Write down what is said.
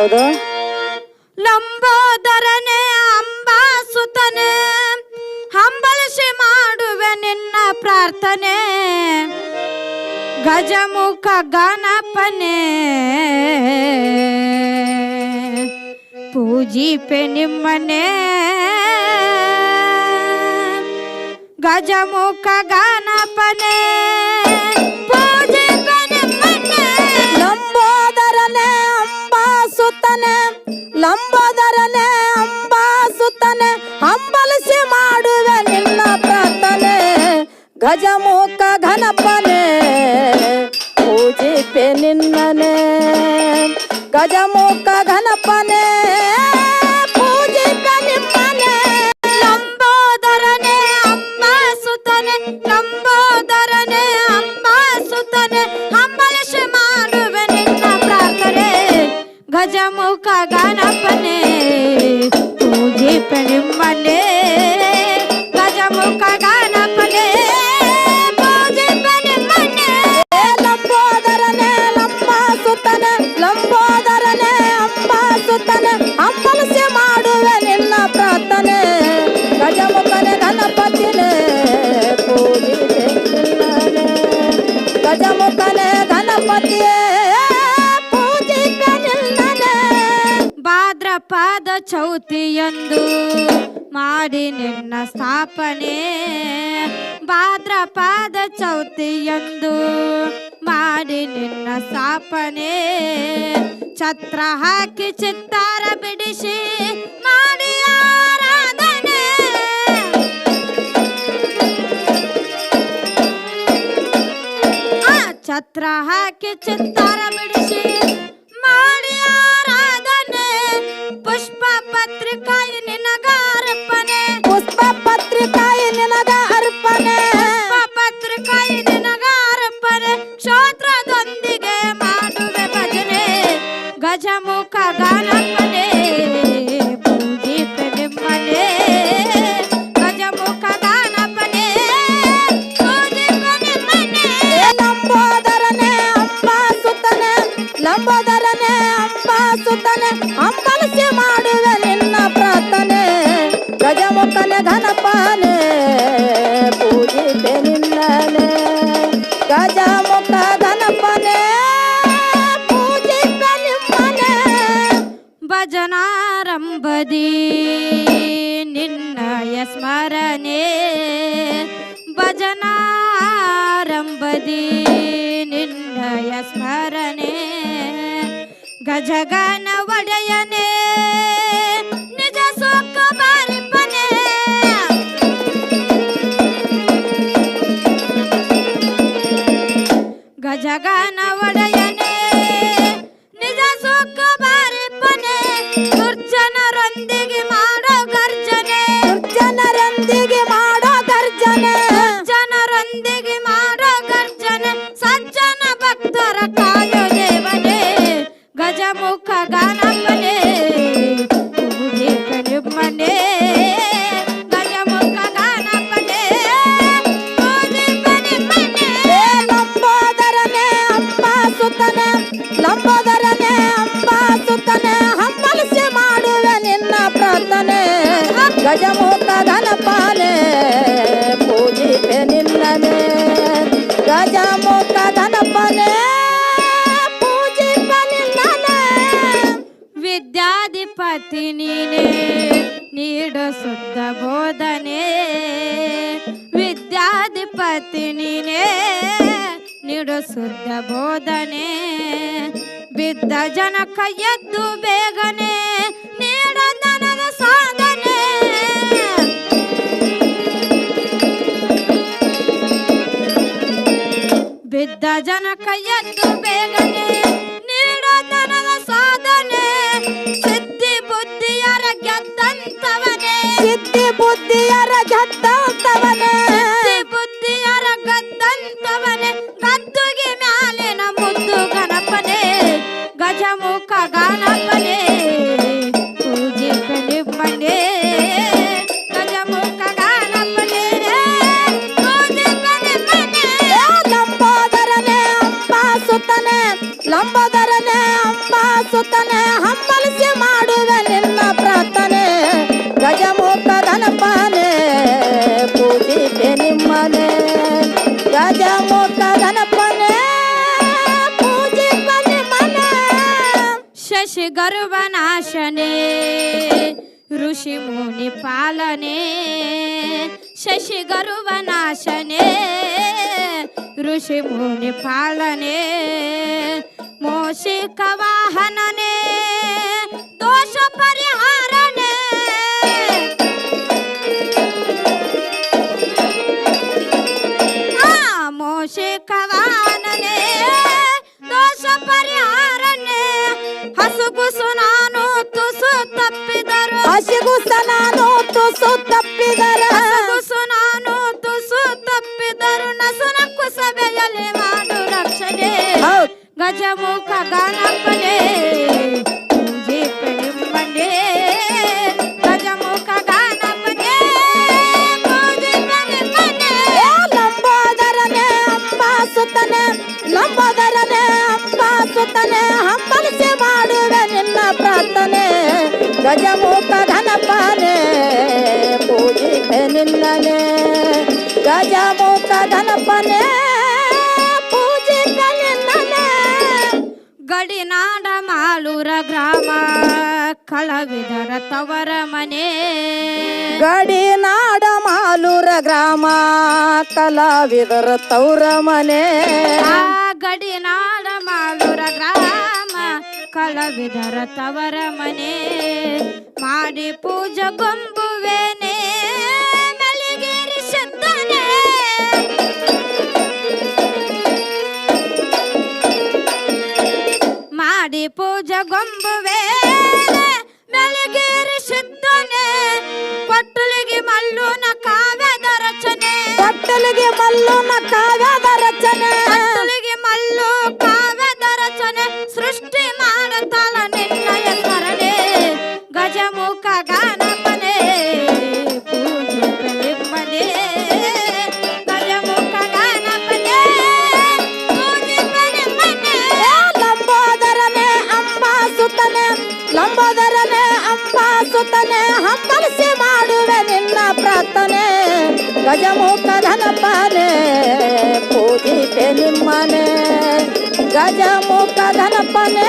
ಹೌದು? ಲಂಬೋದರನೆ ಅಂಬಾಸುತನೆ ಹಂಬಲಿಸಿ ಮಾಡುವೆ ನಿನ್ನ ಪ್ರಾರ್ಥನೆ. ಗಜಮುಖ ಗಣಪನೆ ಪೂಜಿಪೆ ನಿಮ್ಮನೆ. ಗಜಮುಖ ಗಣಪನೆ. ಗಜಮುಖ ಘನಪನೆ ಪೂಜಿಪೆ ನಿನ್ನನೆ ಗಜಮುಖ ಘನಪನೆ ಪೂಜಿಪೆ ನಿಮ್ಮನೆ ಲಂಬೋದರನೆ ಅಂಬಾಸುತನೆ ಲಂಬೋದರನೆ ಅಂಬಾಸುತನೆ ಹಂಬಲಿಸಿ ಮಾಡುವೆ ನಿನ್ನ ಪ್ರಾರ್ಥನೆ ಗಜಮುಖ ಗಣಪನೆ ಪೂಜೆ ಪೆಣಿಮ್ಮನೆ ಭಾದ್ರಪಾದ ಚೌತಿಯಂದು ಮಾಡಿ ನಿನ್ನ ಸ್ಥಾಪನೆ. ಭಾದ್ರಪಾದ ಚೌತಿಯಂದು ಮಾಡಿ ನಿನ್ನ ಸ್ಥಾಪನೆ. ಛತ್ರ ಹಾಕಿ ಚಿತ್ತಾರ ಬಿಡಿಸಿ ಮಾಡಿ ಛತ್ರ ಹಾಕಿ ಚಿತ್ತಾರ ಬಿಡಿಸಿ. ಅಂಬಾಸುತ್ತನೆ ಅಮ್ಮನಸೆ ಮಾಡುವೆ ನಿನ್ನ ಪ್ರಾರ್ಥನೆ. ಗಜಮುಖನೆ ಘನಪಾನೆ. ಪೂಜಿತೆ ನಿನ್ನನೆ. ಗಜಮುಖ ಘನಪನೆ. ಪೂಜಿತ ನಿಮ್ಮನೆ. ಭಜನಾರಂಭದಿ ನಿನ್ನಯ ಸ್ಮರಣೆ. ಭಜನಾರಂಭದಿ ನಿನ್ನಯ ಸ್ಮರಣೆ ಗಜಗನ ಒಡೆಯನೆ ನೀನೇ ನೀಡು ಶುದ್ಧ ಬೋಧನೆ, ಬಿದ್ದ ಜನಕ ಎದ್ದು ಬೇಗನೆ ನೀಡ ನನದ ಸಾಧನೆ. ಬಿದ್ದ ಜನಕ ಎದ್ದು ಬೇಗನೆ ನೀಡತನದ ಸಾಧನೆ. ಸಿದ್ಧಿ ಬುದ್ಧಿಯರ ಗೆದ್ದಂತವನೇ. ಸಿದ್ಧಿ ಬುದ್ಧಿಯರ ಗೆದ್ದವನೇ ಸುತ್ತನೆ ಲಂಬೋದರನೆ ಅಂಬ ಸುತ್ತನೆ ಹಂಬಲಿಸಿ ಮಾಡುವೆ ಗರ್ವನಾಶನೆ ಋಷಿ ಮುನಿ ಪಾಲನೆ ಶಶಿ ಗರ್ವನಾಶನೆ ಋಷಿ ಮುನಿ ಪಾಲನೆ ಮೋಷಿಕ ವಾಹನನೆ. ಹಸಿಗುಸ ನಾನು ತುಸು ತಪ್ಪಿದರ. ಹಸುಗುಸು ನಾನು ತುಸು ತಪ್ಪಿದರು. ನಸುನಕ್ಕು ಸಭೆಯಲ್ಲಿ ಮಾಡು ರಕ್ಷಣೆ. ಗಜಮುಖ ಗಣಪನೆ ಲಂಬೋದರನೆ ಅಂಬ ಸುತ್ತನೆ. ಹಂಬಲಿಸಿ ಮಾಡುವೆ ನಿನ್ನ ಪ್ರಾರ್ಥನೆ. ಗಜಮುಖ ಘನಪನೆ ಪೂಜಿಪೆ ನಿನ್ನನೆ ಗಜಮುಖ ಘನಪನೆ ಪೂಜಿಪೆ ನಿನ್ನನೆ ಗಡಿನಾಡ ಮಾಲೂರ ಗ್ರಾಮ ಕಳವಿದರ ತವರ ಮನೆ. ಗಡಿನಾಡ ಮಾಲೂರ ಗ್ರಾಮ ಕಲಾವಿದರ ತವರ ಮನೆ. ಆ ಗಡಿನಾಡ ಮಾಲೂರ ಗ್ರಾಮ ಕಳವಿದರ ತವರ ಮನೆ. ಮಾಡಿ ಪೂಜೆ ಗೊಂಬುವೇನೆ ಮೆಲಿಗೇರಿ ಮಾಡಿ ಪೂಜೆ ಗೊಂಬುವೆ ಮೆಲಿಗೇರಿ ಶುದ್ಧನೆ ಪಟ್ಟುಲಿಗೆ ಮಲ್ಲುನ ಕಾವ್ಯದ ರಚನೆ. ಕಟ್ಟಲಿಗೆ ಮಲ್ಲುನ ಕಾವ್ಯದ ರಚನೆ. ಗಜಮುಖ ಗಾನಪನೆ ಪೂಜೆ ನಿಮ್ಮನೆ ಗಜಮುಖ ಗಾನಪನೆ ಪೂಜೆ ನಿಮ್ಮನೆ ಏ ಲಂಬೋದರನೆ ಅಂಬ ಸುತ್ತನೆ ಲಂಬೋದರನೆ ಅಂಬ ಸುತ್ತನೆ ಹಂಬಲಿಸಿ ಮಾಡುವೆ ನಿನ್ನ ಪ್ರಾರ್ಥನೆ ಗಜಮುಖ ಧನಪನೆ ಪೂಜಿಪೆ ನಿಮ್ಮನೆ ಗಜಮುಖ ಧನಪನೆ